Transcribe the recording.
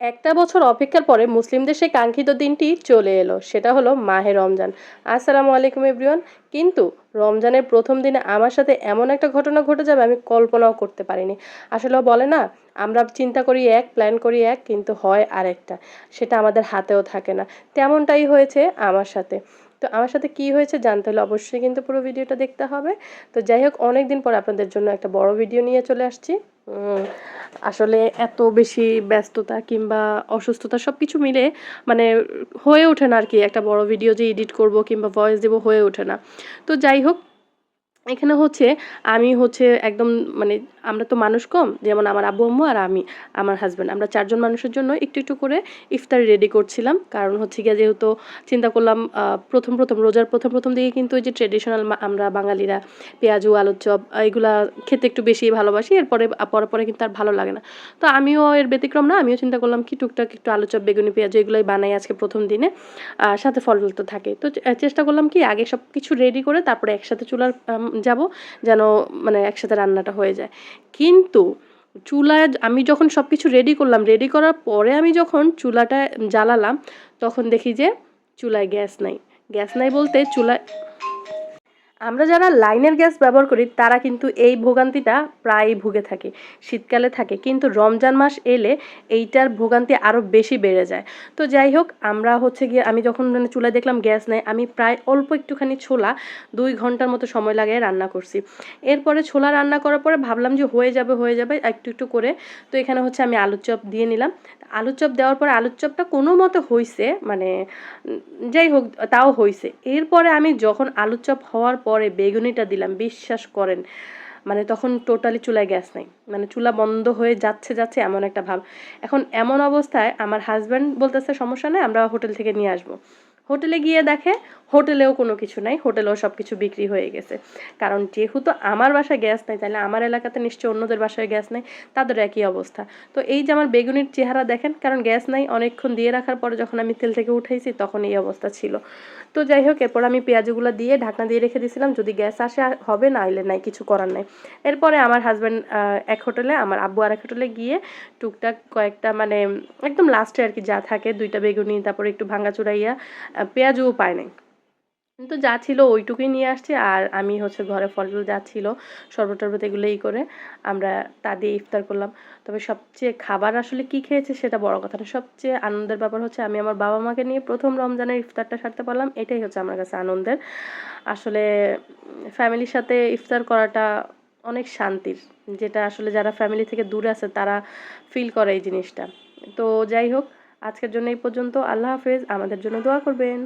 একটা বছর অপেক্ষার পরে মুসলিমদের সেই কাঙ্ক্ষিত দিনটি চলে এলো, সেটা হলো মাহে রমজান। আসসালামু আলাইকুম এভরিওয়ান। কিন্তু রমজানের প্রথম দিনে আমার সাথে এমন একটা ঘটনা ঘটে যাবে আমি কল্পনাও করতে পারিনি। আসলে বলে না, আমরা চিন্তা করি এক প্ল্যান করি এক, কিন্তু হয় আরেকটা। সেটা আমাদের হাতেও থাকে না। তেমনটাই হয়েছে আমার সাথে। তো আমার সাথে কি হয়েছে জানতে হলে অবশ্যই কিন্তু পুরো ভিডিওটা দেখতে হবে। তো যাই হোক অনেক দিন পর আপনাদের জন্য একটা বড় ভিডিও নিয়ে চলে আসছি। আসলে এত বেশি ব্যস্ততা কিংবা অসুস্থতা সব কিছু মিলে মানে হয়ে ওঠে না আর কি। একটা বড় ভিডিও যে এডিট করব কিংবা ভয়েস দেবো হয়ে ওঠে না। তো যাই হোক এখানে হচ্ছে আমি হচ্ছে একদম মানে আমরা তো মানুষ কম, যেমন আমার আব্বু আম্মু আর আমি, আমার হাজব্যান্ড আমরা চারজন মানুষের জন্য একটু একটু করে ইফতার রেডি করছিলাম। কারণ হচ্ছে গিয়ে যেহেতু চিন্তা করলাম প্রথম প্রথম, রোজার প্রথম প্রথম দিকে কিন্তু ওই যে ট্রেডিশনাল আমরা বাঙালিরা পেঁয়াজু, আলুর চপ, এগুলা খেতে একটু বেশি ভালোবাসি। এরপরে, পরে পরে কিন্তু আর ভালো লাগে না। তো আমিও এর ব্যতিক্রম না, আমিও চিন্তা করলাম কি টুকটাক একটু আলু চপ, বেগুনি পেঁয়াজু এগুলোই বানাই আজকে প্রথম দিনে। সাথে ফল তো থাকে তো চেষ্টা করলাম কি আগে সব কিছু রেডি করে তারপরে একসাথে চুলার যাব যেন মানে একসাথে রান্নাটা হয়ে যায়। কিন্তু চুলায় আমি যখন সব কিছু রেডি করলাম রেডি করার পরে আমি যখন চুলাটা জ্বালালাম, তখন দেখি যে চুলায় গ্যাস নাই। গ্যাস নাই বলতে চুলায় আমরা যারা লাইনের গ্যাস ব্যবহার করি, তারা কিন্তু এই ভোগান্তিটা প্রায়ই ভুগে থাকে, শীতকালে থাকে। কিন্তু রমজান মাস এলে এইটার ভোগান্তি আরও বেশি বেড়ে যায়। তো যাই হোক, আমরা হচ্ছে গিয়ে, আমি যখন মানে চুলায় দেখলাম গ্যাস নেই, আমি প্রায় অল্প একটুখানি ছোলা দুই ঘণ্টার মতো সময় লাগিয়ে রান্না করছি। এরপরে ছোলা রান্না করার পরে ভাবলাম যে হয়ে যাবে হয়ে যাবে, একটু একটু করে। তো এখানে হচ্ছে আমি আলুর চপ দিয়ে নিলাম। আলুর চপ দেওয়ার পরে আলুর চপটা কোনো মতে হয়েছে মানে যাই হোক, তাও হয়েছে এরপরে আমি যখন আলুর চপ হওয়ার পরে বেগুনিটা দিলাম, বিশ্বাস করেন। মানে তখন টোটালি চুলায় গ্যাস নাই। মানে চুলা বন্ধ হয়ে যাচ্ছে যাচ্ছে এমন একটা ভাব। এখন এমন অবস্থায় আমার হাজব্যান্ড বলতেছে, সমস্যা নেই, আমরা হোটেল থেকে নিয়ে আসব। হোটেলে গিয়ে দেখে হোটেলেও কোনো কিছু নাই, হোটেলেও সব কিছু বিক্রি হয়ে গেছে। কারণ যেহেতু আমার বাসায় গ্যাস নাই, তাহলে আমার এলাকাতে নিশ্চয়ই অন্যদের বাসায় গ্যাস নাই, তাদের একই অবস্থা। তো এই যে আমার বেগুনির চেহারা দেখেন, কারণ গ্যাস নাই, অনেকক্ষণ দিয়ে রাখার পরে যখন আমি তেল থেকে উঠাইছি, তখন এই অবস্থা ছিল। তো যাই হোক, এরপর আমি পেঁয়াজগুলো দিয়ে ঢাকনা দিয়ে রেখে দিয়েছিলাম যদি গ্যাস আসে, হবে না এলে নাই, কিছু করার নাই। এরপরে আমার হাজব্যান্ড এক হোটেলে, আমার আব্বু আর এক হোটেলে গিয়ে টুকটাক কয়েকটা মানে একদম লাস্টে আর কি যা থাকে, দুইটা বেগুনি, তারপরে একটু ভাঙা চুড়াইয়া পেঁয়াজও পায় নাই। কিন্তু যা ছিল ওইটুকুই নিয়ে আসছি আর আমি হচ্ছে ঘরে ফল টল যা ছিল শরবত টরবত এগুলো ই করে আমরা তা দিয়ে ইফতার করলাম। তবে সবচেয়ে খাবার আসলে কি খেয়েছে সেটা বড় কথা না, সবচেয়ে আনন্দের ব্যাপার হচ্ছে আমি আমার বাবা মাকে নিয়ে প্রথম রমজানের ইফতারটা সারতে পারলাম, এটাই হচ্ছে আমার কাছে আনন্দের। আসলে ফ্যামিলির সাথে ইফতার করাটা অনেক শান্তির, যেটা আসলে যারা ফ্যামিলি থেকে দূরে আছে তারা ফিল করে এই জিনিসটা। তো যাই হোক আজকের জন্য এই পর্যন্ত। আল্লাহ হাফেজ আমাদের জন্য দোয়া করবেন।